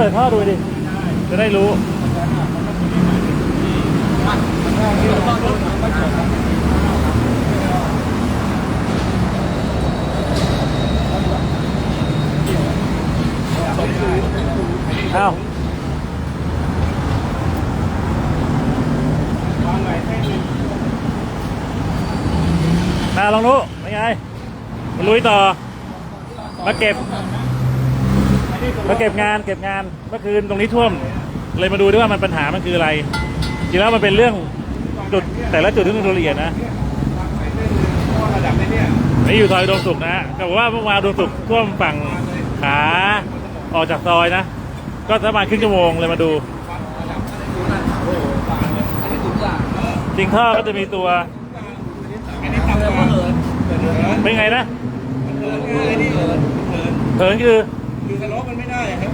เปิดท่อดูดิ จะได้รู้เอ้ามาลองดูเป็นไงมาลุยต่อ มาเก็บ มาเก็บงานเก็บงานเมื่อคืนตรงนี้ท่วม เลยมาดูด้วยว่ามันปัญหามันคืออะไรจริงแล้วมันเป็นเรื่องจุดแต่ละจุดที่ต้องดูละเอียดนะนี่อยู่ซอยอุดมสุขนะก็บอกว่าเมื่อวานอุดมสุขท่วมฝั่งขาออกจากซอยนะ ก็ประมาณครึ่งชั่วโมงเลยมาดู จริงท่อก็จะมีตัวเป็นไงนะเขินคือ คือสโลปมันไม่ได้ครับ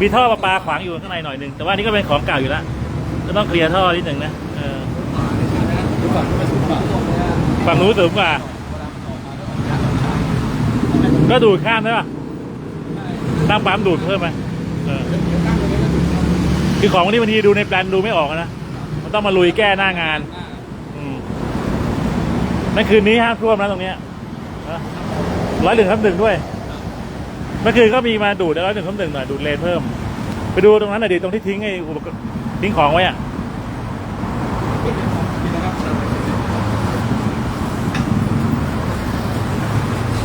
มีท่อประปาขวางอยู่ข้างในหน่อยหนึ่งแต่ว่านี่ก็เป็นของเก่าอยู่แล้วจะต้องเคลียร์ท่อนิดหนึ่งนะเออฝั่งนู้นสูงกว่า ก็ดูดข้ามได้ป่ะตั้งปั๊มดูดเพิ่มไหมคือของวกนี้บางทีดูในแปลนดูไม่ออกนะ มันต้องมาลุยแก้หน้างานนั่นคืนนี้ห้ามท่วมนะตรงเนี้ยร้อยหนึ่งครับหนึ่งด้วย เมื่อคืนก็มีมาดูดแล้วร้อยหนึ่งครับหนึ่งหน่อยดูดเลนเพิ่ม ไปดูตรงนั้นหน่อยดิตรงที่ทิ้งไอ้อุปกรณ์ทิ้งของไว้อะ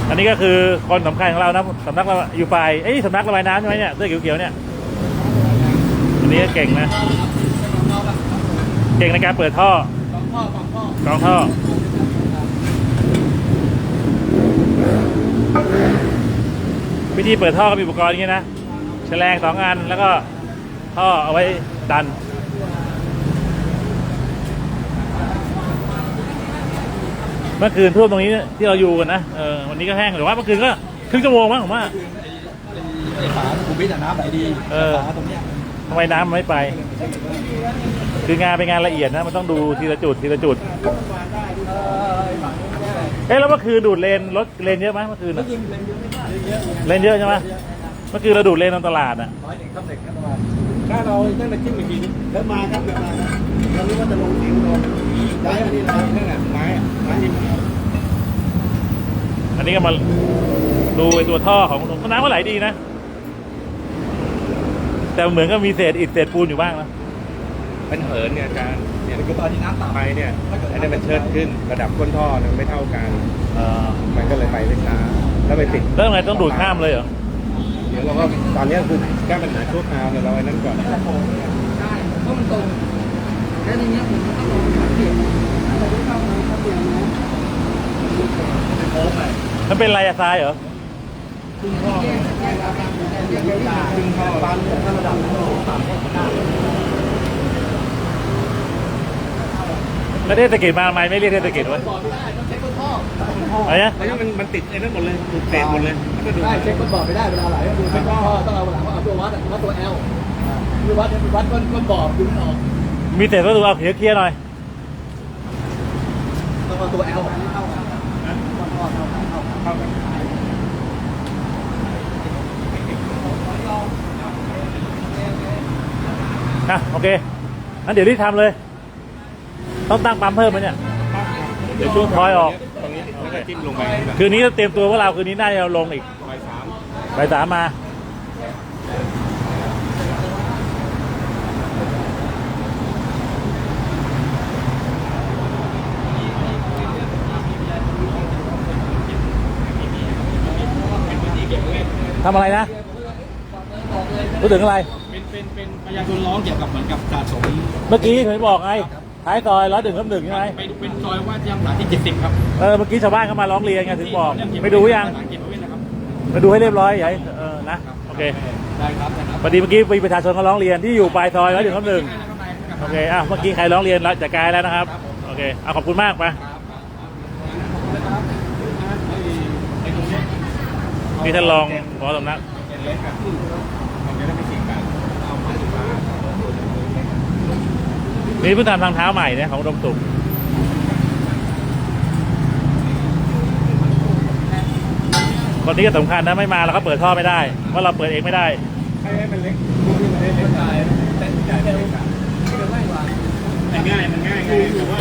อันนี้ก็คือคนสำคัญของเรานะสำนักระอยู่ฝ่ายเอ้ยสำนักระบายน้ำใช่ไหมเนี่ยเสื้อเขียวๆเนี่ยอันนี้ก็เก่งนะเก่งในการเปิดท่อสองข้อกองท่อ วิธีเปิดท่อก็มีอุปกรณ์อย่างนี้นะแฉลงสองอันแล้วก็ท่อเอาไว้ดัน เมื่อคืนท่วมตรงนี้ที่เราอยู่กันนะเออวันนี้ก็แห้งหรือว่าเมื่อคืนก็ครึ่งชั่วโมงมั้งผมว่า ไอ้ฝาภูมิแต่น้ำไหลดีเออ ฝาตรงเนี้ยทำไมน้ำมันไม่ไป คืองานเป็นงานละเอียดนะมันต้องดูทีละจุดทีละจุด เอ๊ะแล้วเมื่อคืนดูดเลนรถเลนเยอะไหมเมื่อคืนน่ะยิงเป็นเยอะไม่ได้ เยอะเลนเยอะใช่ไหมเมื่อคืนเราดูดเลนตรงตลาดอะร้อยหนึ่งครับเด็กครับประมาณถ้าเราตั้งแต่จิ้มอีกทีนึงแล้วมาครับเดี๋ยวมาครับเรารู้ว่าจะลงสิงลงย้ายมาที่เรานั่นแหละไม้อะไม้ที่อันนี้ก็มาดูไอ้ตัวท่อของน้ำก็ไหลดีนะ แต่เหมือนก็มีเศษอิฐเศษปูนอยู่บ้างนะมันเหินเนี่ยอาจารย์เนี่ยคือตอนนี้น้ำต่ำไปเนี่ยอันนี้มันเชิดขึ้นระดับก้นท่อเนี่ยไม่เท่ากันเออมันก็เลยไปได้ช้าแล้วไปติดแล้วทำไงต้องดูดข้ามเลยเหรอ เดี๋ยวเราก็ตอนเนี้ยคือแก้ปัญหาชั่วคราวเนี่ยเราไอ้นั่นก่อนใช่เพราะมันตรงแล้วในเนี้ยผมก็ต้องลงขาเปลี่ยนเราไม่เข้ามาขาเปลี่ยนนะโค้งไปมันเป็นไรอะทรายเหรอขึ้นท่อแยกแยกระดับแยกระดับขึ้นท่อปานถ้าระดับนั้นเราสามคนได้แล้วเทศกิจมาไหมไม่เรียกเทศกิจวะ บอกไม่ได้ต้องเช็คก้นท่ออะไรนะแล้วมันมันติดไอ้นั่นหมดเลยติดเศษหมดเลยแล้วก็ดูได้เช็คก้นบ่อไม่ได้เวลาไหลก็ดูเช็คก้นท่อต้องเอาหลังว่าเอาตัววัดอะวัดตัว L คือวัดวัดก้นก้นบ่อดูไม่ออกมีเศษวัสดุเอาเคลียร์เคลียร์หน่อยต้องเอาตัว L เท่ากันก้นท่อเท่ากันเท่ากันเข้ากันอะโอเคงั้นเดี๋ยวรีบทำเลย ต้องตั้งปั๊มเพิ่มไหมเนี่ย เดี๋ยวช่วงทอยออกตรงนี้แล้วก็ จิ้มลงไปแบบคืนนี้เตรียมตัวว่าเราคืนนี้น่าจะลงอีกใบสามบ่ายสามมาทำอะไรนะพูดถึงอะไร เป็นเป็นเป็นประชาชนร้องเกี่ยวกับเหมือนกับสะสม เมื่อกี้เคยบอกไง ท้ายซอยร้อยถึงคำหนึ่งใช่ไหมไปเป็นซอยว่าที่ยังหลังที่70ครับเออเมื่อกี้ชาวบ้านเขามาร้องเรียนไงถึงบอกไปดูยังหลังเก็บไว้นะครับไปดูให้เรียบร้อยอย่าให้เออนะโอเคได้ครับได้ครับพอดีเมื่อกี้มีประชาชนเขาร้องเรียนที่อยู่ปลายซอยร้อยถึงคำหนึ่งโอเคอะเมื่อกี้ใครร้องเรียนแล้วจัดการแล้วนะครับโอเคเอาขอบคุณมากไปนี่ท่านรองหมอสำนัก นี่เพิ่งทำทางเท้าใหม่นะของดงสุกคนนี้ก็สำคัญนะไม่มาเราก็เปิดท่อไม่ได้เพราะเราเปิดเองไม่ได้ให้มันเล็กดูงมันเล็กเล็กตายแต่ใหญ่เล็กอะง่ายกว่าง่ายมันง่ายง่ายคืว่า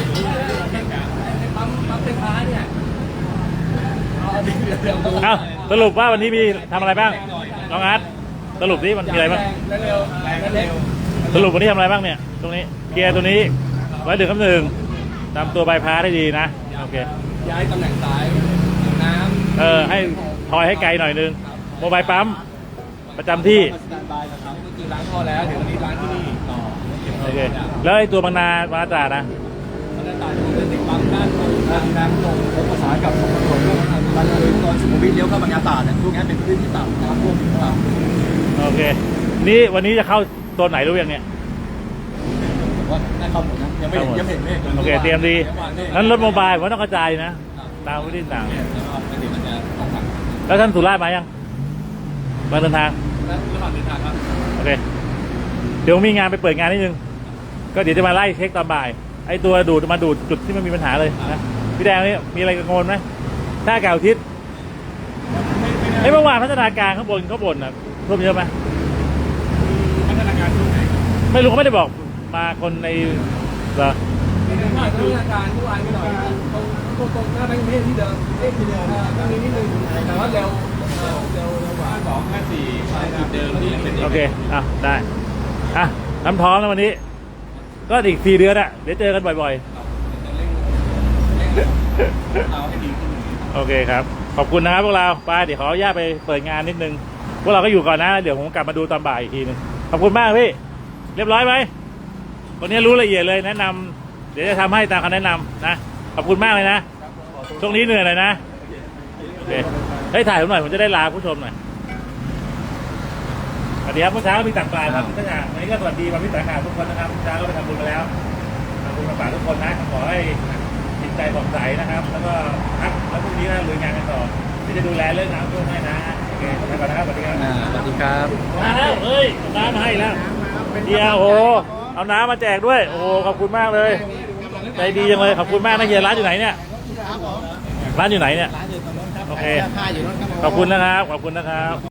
ปั๊มปั๊มไฟฟ้าเนี่ยเอาสรุปว่าวันนี้มีทำอะไรบ้างน้องอาร์ตสรุปนี่มันมีอะไรบ้างสรุปวันนี้ทำอะไรบ้างเนี่ย รงนี้เกียร์ตัวนี้ร้อยหนึ่งกับหนึ่งตามตัวใบพาได้ดีนะ โอเค ย้ายตำแหน่งสายน้ำเออ ให้ทอยให้ไกลหน่อยนึง โมบายปั๊ม ประจำที่ สแตนบายนะครับก็คือล้างท่อแล้วเดี๋ยววันนี้ล้างที่นี่ต่อโอเค แล้วไอ้ตัวบางนาบางนาตราดนะ บรรยากาศของเป็นติดปั๊มด้านด้านน้ำตรงพบประสานกับสมรภูมิบ้านเลยตอนสุขุมวิทเลี้ยวเข้าบางนาตราดเนี่ยช่วงนี้เป็นพื้นที่ต่ำน้ำท่วมต่ำโอเค นี่วันนี้จะเข้าตัวไหนรู้ยังเนี่ย ผมว่าได้ข้อมูลนะยังไม่เห็นยังไม่เห็นเมฆโอเคเตรียมดีนั้นั้นนรถโมบายผมว่าต้องกระจายนะ ตามพื้นที่ต่างแล้วก็ไม่ถึงมันจะต้องผักแล้วท่านสุราษฎร์มายังมาเดินทางและระหว่างเดินทางครับโอเคเดี๋ยวมีงานไปเปิดงานนิดนึง ก็เดี๋ยวจะมาไล่เช็คตอนบ่าย ไอ้ตัวดูดมาดูดจุดที่มันมีปัญหาเลยนะพี่แดงนี่มีอะไรกังวลไหมถ้าอากาศอุทิศไอ้ยเมื่อวานพัฒนาการข้างบนเขาบ่นนะท่วมเยอะไหมพัฒนาการช่วงไหนไม่รู้เขาไม่ได้บอก มาคนในเหรอมีเรื่องว่าเรื่องอาการเมื่อวานไปหน่อยตรงตรงตรงหน้าแบงค์เมฆที่เดิมเอ๊ะที่เดิมก็มีนิดนึงแต่ว่าเร็วเร็วเร็วเร็วกว่าสองห้าสี่จุดเดิมที่เป็นโอเคอะได้อะน้ำท้องแล้ววันนี้ ก็อีกสี่เดือนอะเดี๋ยวเจอกันบ่อยเอาให้ดีขึ้นๆโอเคครับ ขอบคุณนะครับพวกเราไปเดี๋ยวขออนุญาตไปเปิดงานนิดนึงพวกเราก็อยู่ก่อนนะ เดี๋ยวผมกลับมาดูตอนบ่ายอีกทีนึงขอบคุณมากพี่ เรียบร้อยไหม วันนี้รู้ละเอียดเลยแนะนำเดี๋ยวจะทำให้ตามคำแนะนำนะ ขอบคุณมากเลยนะ ช่วงนี้เหนื่อยเลยนะโอเคเฮ้ยถ่ายผมหน่อยผมจะได้ลาผู้ชมหน่อยสวัสดีครับเมื่อเช้ามีตักบาตรครับท่านอาวันนี้ก็สวัสดีวันพิสาขาทุกคนนะครับเมื่อเช้าก็ไปทำบุญมาแล้วทำบุญมาฝากทุกคนนะขอให้จิตใจผ่องใสนะครับ แล้วก็พักแล้วพรุ่งนี้นะลุยงานกันต่อที่จะดูแลเรื่องน้ำท่วมให้นะโอเคไปก่อนนะครับสวัสดีครับสวัสดีครับ มาแล้วเฮ้ยเอาน้ำมาให้แล้วเดียวโอ้โห เอาน้ำมาแจกด้วย โอ้โหขอบคุณมากเลยใจดีจังเลยขอบคุณมากนะเฮียร้านอยู่ไหนเนี่ยร้านอยู่ไหนเนี่ยโอเคขอบคุณนะครับขอบคุณนะครับ